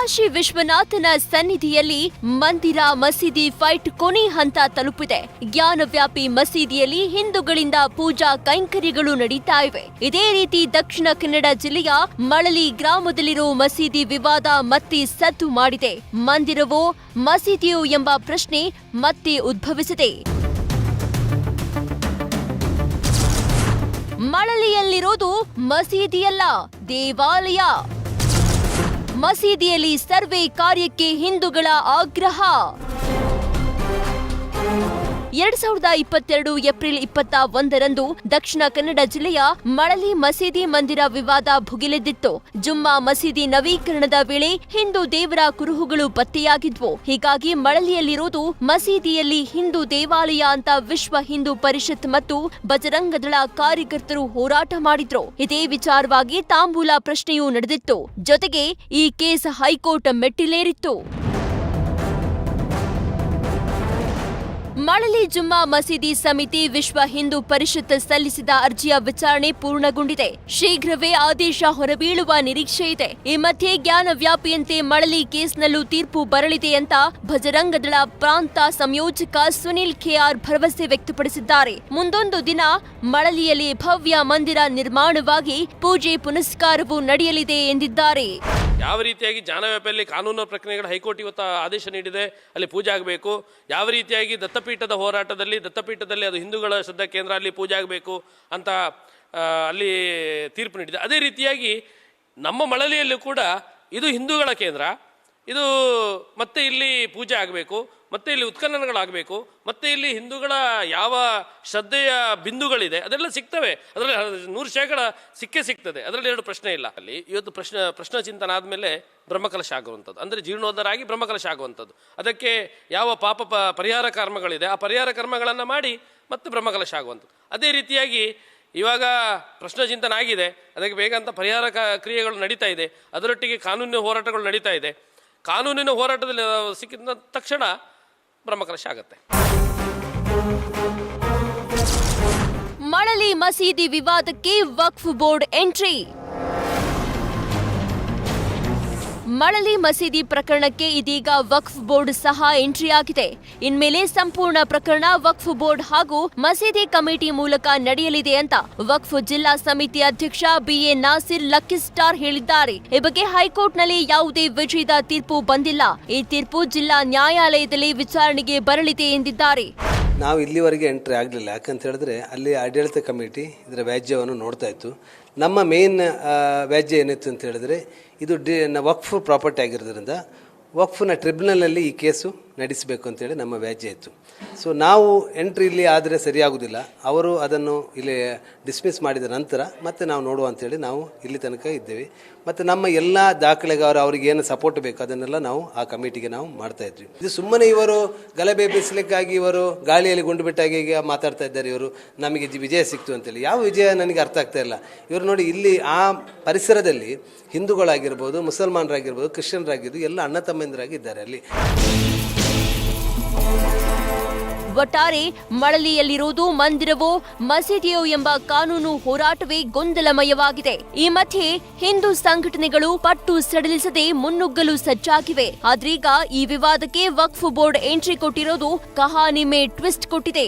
ಕಾಶಿ ವಿಶ್ವನಾಥನ ಸನ್ನಿಧಿಯಲ್ಲಿ ಮಂದಿರ, ಮಸೀದಿ, ಫೈಟ್ ಕೊನೆ ಹಂತ ತಲುಪಿದೆ. ಜ್ಞಾನವ್ಯಾಪಿ ಮಸೀದಿಯಲ್ಲಿ ಹಿಂದೂಗಳಿಂದ ಪೂಜಾ ಕೈಂಕರ್ಯಗಳು ನಡೀತಾ ಇವೆ. ಇದೇ ರೀತಿ ದಕ್ಷಿಣ ಕನ್ನಡ ಜಿಲ್ಲೆಯ ಮಳಲಿ ಗ್ರಾಮದಲ್ಲಿರೋ ಮಸೀದಿ ವಿವಾದ ಮತ್ತೆ ಸದ್ದು ಮಾಡಿದೆ. ಮಂದಿರವೋ, ಮಸೀದಿಯೋ ಎಂಬ ಪ್ರಶ್ನೆ ಮತ್ತೆ ಉದ್ಭವಿಸಿದೆ. ಮಳಲಿಯಲ್ಲಿರೋದು ಮಸೀದಿಯಲ್ಲ, ದೇವಾಲಯ. ಮಸೀದಿಯಲ್ಲಿ ಸರ್ವೆ ಕಾರ್ಯಕ್ಕೆ ಹಿಂದೂಗಳ ಆಗ್ರಹ. ಎರಡ್ ಸಾವಿರದ ಇಪ್ಪತ್ತೆರಡು ಏಪ್ರಿಲ್ ಇಪ್ಪತ್ತ ಒಂದರಂದು ದಕ್ಷಿಣ ಕನ್ನಡ ಜಿಲ್ಲೆಯ ಮಳಲಿ ಮಸೀದಿ ಮಂದಿರ ವಿವಾದ ಭುಗಿಲೆದ್ದಿತ್ತು. ಜುಮ್ಮಾ ಮಸೀದಿ ನವೀಕರಣದ ವೇಳೆ ಹಿಂದೂ ದೇವರ ಕುರುಹುಗಳು ಪತ್ತೆಯಾಗಿದ್ವು. ಹೀಗಾಗಿ ಮಳಲಿಯಲ್ಲಿರುವುದು ಮಸೀದಿಯಲ್ಲಿ ಹಿಂದೂ ದೇವಾಲಯ ಅಂತ ವಿಶ್ವ ಹಿಂದೂ ಪರಿಷತ್ ಮತ್ತು ಬಜರಂಗದಳ ಕಾರ್ಯಕರ್ತರು ಹೋರಾಟ ಮಾಡಿದ್ರು. ಇದೇ ವಿಚಾರವಾಗಿ ತಾಂಬೂಲ ಪ್ರಶ್ನೆಯೂ ನಡೆದಿತ್ತು. ಜೊತೆಗೆ ಈ ಕೇಸ್ ಹೈಕೋರ್ಟ್ ಮೆಟ್ಟಿಲೇರಿತ್ತು. ಮಳಲಿ ಜುಮ್ಮಾ ಮಸೀದಿ ಸಮಿತಿ ವಿಶ್ವ ಹಿಂದೂ ಪರಿಷತ್ ಸಲ್ಲಿಸಿದ ಅರ್ಜಿಯ ವಿಚಾರಣೆ ಪೂರ್ಣಗೊಂಡಿದೆ. ಶೀಘ್ರವೇ ಆದೇಶ ಹೊರಬೀಳುವ ನಿರೀಕ್ಷೆ ಇದೆ. ಈ ಮಧ್ಯೆ ಜ್ಞಾನ ವ್ಯಾಪಿಯಂತೆ ಮಳಲಿ ಕೇಸ್ನಲ್ಲೂ ತೀರ್ಪು ಬರಲಿದೆ ಅಂತ ಭಜರಂಗದಳ ಪ್ರಾಂತ ಸಂಯೋಜಕ ಸುನಿಲ್ ಕೆಆರ್ ಭರವಸೆ ವ್ಯಕ್ತಪಡಿಸಿದ್ದಾರೆ. ಮುಂದೊಂದು ದಿನ ಮಳಲಿಯಲ್ಲಿ ಭವ್ಯ ಮಂದಿರ ನಿರ್ಮಾಣವಾಗಿ ಪೂಜೆ ಪುನಸ್ಕಾರವೂ ನಡೆಯಲಿದೆ ಎಂದಿದ್ದಾರೆ. ಯಾವ ರೀತಿಯಾಗಿ ಜಾನವ್ಯಾಪಿಯಲ್ಲಿ ಕಾನೂನು ಪ್ರಕ್ರಿಯೆಗಳ ಹೈಕೋರ್ಟ್ ಇವತ್ತು ಆದೇಶ ನೀಡಿದೆ, ಅಲ್ಲಿ ಪೂಜೆ ಆಗಬೇಕು. ಯಾವ ರೀತಿಯಾಗಿ ದತ್ತಪೀಠದ ಹೋರಾಟದಲ್ಲಿ, ದತ್ತಪೀಠದಲ್ಲಿ ಅದು ಹಿಂದೂಗಳ ಶ್ರದ್ಧಾ ಕೇಂದ್ರ, ಅಲ್ಲಿ ಪೂಜೆ ಆಗಬೇಕು ಅಂತ ಅಲ್ಲಿ ತೀರ್ಪು ನೀಡಿದೆ. ಅದೇ ರೀತಿಯಾಗಿ ನಮ್ಮ ಮಳಲಿಯಲ್ಲೂ ಕೂಡ ಇದು ಹಿಂದೂಗಳ ಕೇಂದ್ರ. ಇದು ಮತ್ತೆ ಇಲ್ಲಿ ಪೂಜೆ ಆಗಬೇಕು, ಮತ್ತೆ ಇಲ್ಲಿ ಉತ್ಖನನಗಳಾಗಬೇಕು, ಮತ್ತೆ ಇಲ್ಲಿ ಹಿಂದೂಗಳ ಯಾವ ಶ್ರದ್ಧೆಯ ಬಿಂದುಗಳಿದೆ, ಅದೆಲ್ಲ ಸಿಗ್ತವೆ. ಅದರಲ್ಲಿ ನೂರು ಶೇಕಡ ಸಿಕ್ಕೇ ಸಿಗ್ತದೆ. ಅದರಲ್ಲಿ ಎರಡು ಪ್ರಶ್ನೆ ಇಲ್ಲ. ಅಲ್ಲಿ ಇವತ್ತು ಪ್ರಶ್ನ ಪ್ರಶ್ನ ಚಿಂತನ ಆದಮೇಲೆ ಬ್ರಹ್ಮಕಲಶ ಆಗುವಂಥದ್ದು. ಅಂದರೆ ಜೀರ್ಣೋದ್ಧರಾಗಿ ಬ್ರಹ್ಮಕಲಶ ಆಗುವಂಥದ್ದು. ಅದಕ್ಕೆ ಯಾವ ಪಾಪ ಪರಿಹಾರ ಕರ್ಮಗಳಿದೆ, ಆ ಪರಿಹಾರ ಕರ್ಮಗಳನ್ನು ಮಾಡಿ ಮತ್ತೆ ಬ್ರಹ್ಮಕಲಶ ಆಗುವಂಥದ್ದು. ಅದೇ ರೀತಿಯಾಗಿ ಇವಾಗ ಪ್ರಶ್ನ ಚಿಂತನ ಆಗಿದೆ. ಅದಕ್ಕೆ ಬೇಗ ಅಂತ ಪರಿಹಾರ ಕ್ರಿಯೆಗಳು ನಡೀತಾ ಇದೆ. ಅದರೊಟ್ಟಿಗೆ ಕಾನೂನು ಹೋರಾಟಗಳು ನಡೀತಾ ಇದೆ. ಕಾನೂನಿನ ಹೋರಾಟದಲ್ಲಿ ಸಿಕ್ಕಿದ ತಕ್ಷಣ ಬ್ರಹ್ಮಕಲಶ ಆಗುತ್ತೆ. ಮಳಲಿ ಮಸೀದಿ ವಿವಾದಕ್ಕೆ ವಕ್ಫ್ ಬೋರ್ಡ್ ಎಂಟ್ರಿ. ಮಳಲಿ ಮಸೀದಿ ಪ್ರಕರಣಕ್ಕೆ ಇದೀಗ ವಕ್ಫ್ ಬೋರ್ಡ್ ಸಹ ಎಂಟ್ರಿ ಆಗಿದೆ. ಇನ್ಮೇಲೆ ಸಂಪೂರ್ಣ ಪ್ರಕರಣ ವಕ್ಫ್ ಬೋರ್ಡ್ ಹಾಗೂ ಮಸೀದಿ ಕಮಿಟಿ ಮೂಲಕ ನಡೆಯಲಿದೆ ಅಂತ ವಕ್ಫ್ ಜಿಲ್ಲಾ ಸಮಿತಿ ಅಧ್ಯಕ್ಷ ಬಿಎ ನಾಸಿರ್ ಲಕ್ಕಿ ಸ್ಟಾರ್ ಹೇಳಿದ್ದಾರೆ. ಈ ಬಗ್ಗೆ ಹೈಕೋರ್ಟ್ನಲ್ಲಿ ಯಾವುದೇ ವಿಜಯದ ತೀರ್ಪು ಬಂದಿಲ್ಲ. ಈ ತೀರ್ಪು ಜಿಲ್ಲಾ ನ್ಯಾಯಾಲಯದಲ್ಲಿ ವಿಚಾರಣೆಗೆ ಬರಲಿದೆ ಎಂದಿದ್ದಾರೆ. ನಾವು ಇಲ್ಲಿವರೆಗೆ ಎಂಟ್ರಿ ಆಗಲಿಲ್ಲ. ಯಾಕಂತ ಹೇಳಿದ್ರೆ ಅಲ್ಲಿ ಆಡಳಿತ ಕಮಿಟಿ ಇದರ ವ್ಯಾಜ್ಯವನ್ನು ನೋಡ್ತಾ ಇತ್ತು. ನಮ್ಮ ಮೇನ್ ವ್ಯಾಜ್ಯ ಏನಿತ್ತು ಅಂತ ಹೇಳಿದ್ರೆ ಇದು ಡಿ ವಕ್ಫ್ ಪ್ರಾಪರ್ಟಿ ಆಗಿರೋದ್ರಿಂದ ವಕ್ಫ್ನ ಟ್ರಿಬ್ಯುನಲಲ್ಲಿ ಈ ಕೇಸು ನಡೆಸಬೇಕು ಅಂತೇಳಿ ನಮ್ಮ ವ್ಯಾಜ್ಯ ಇತ್ತು. ಸೊ ನಾವು ಎಂಟ್ರಿ ಇಲ್ಲಿ ಆದರೆ ಸರಿಯಾಗುವುದಿಲ್ಲ ಅವರು ಅದನ್ನು ಇಲ್ಲಿ ಡಿಸ್ಮಿಸ್ ಮಾಡಿದ ನಂತರ ಮತ್ತೆ ನಾವು ನೋಡುವ ಅಂತೇಳಿ ನಾವು ಇಲ್ಲಿ ತನಕ ಇದ್ದೇವೆ. ಮತ್ತು ನಮ್ಮ ಎಲ್ಲ ದಾಖಲೆಗಾರರು ಅವರಿಗೆ ಏನು ಸಪೋರ್ಟ್ ಬೇಕು ಅದನ್ನೆಲ್ಲ ನಾವು ಆ ಕಮಿಟಿಗೆ ನಾವು ಮಾಡ್ತಾ ಇದ್ವಿ. ಇದು ಸುಮ್ಮನೆ ಇವರು ಗಲಭೆ ಬೆಸಲಿಕ್ಕಾಗಿ ಇವರು ಗಾಳಿಯಲ್ಲಿ ಗುಂಡು ಬಿಟ್ಟಾಗಿ ಮಾತಾಡ್ತಾ ಇದ್ದಾರೆ ಇವರು. ನಮಗೆ ವಿಜಯ ಸಿಕ್ತು ಅಂತೇಳಿ ಯಾವ ವಿಜಯ ನನಗೆ ಅರ್ಥ ಆಗ್ತಾ ಇಲ್ಲ. ಇವರು ನೋಡಿ ಇಲ್ಲಿ ಆ ಪರಿಸರದಲ್ಲಿ ಹಿಂದೂಗಳಾಗಿರ್ಬೋದು, ಮುಸಲ್ಮಾನರಾಗಿರ್ಬೋದು ಕ್ರಿಶ್ಚಿಯನ್ರಾಗಿರ್ಬೋದು ಎಲ್ಲ ಅಣ್ಣ ತಮ್ಮಂದಿರಾಗಿದ್ದಾರೆ ಅಲ್ಲಿ. ಒಟ್ಟಾರೆ ಮಳಲಿಯಲ್ಲಿರುವುದು ಮಂದಿರವೋ ಮಸೀದಿಯೋ ಎಂಬ ಕಾನೂನು ಹೋರಾಟವೇ ಗೊಂದಲಮಯವಾಗಿದೆ. ಈ ಮಧ್ಯೆ ಹಿಂದೂ ಸಂಘಟನೆಗಳು ಪಟ್ಟು ಸಡಿಲಿಸದೆ ಮುನ್ನುಗ್ಗಲು ಸಜ್ಜಾಗಿವೆ. ಆದ್ರೀಗ ಈ ವಿವಾದಕ್ಕೆ ವಕ್ಫ್ ಬೋರ್ಡ್ ಎಂಟ್ರಿ ಕೊಟ್ಟಿರೋದು ಕಹಾನಿಮೆ ಟ್ವಿಸ್ಟ್ ಕೊಟ್ಟಿದೆ.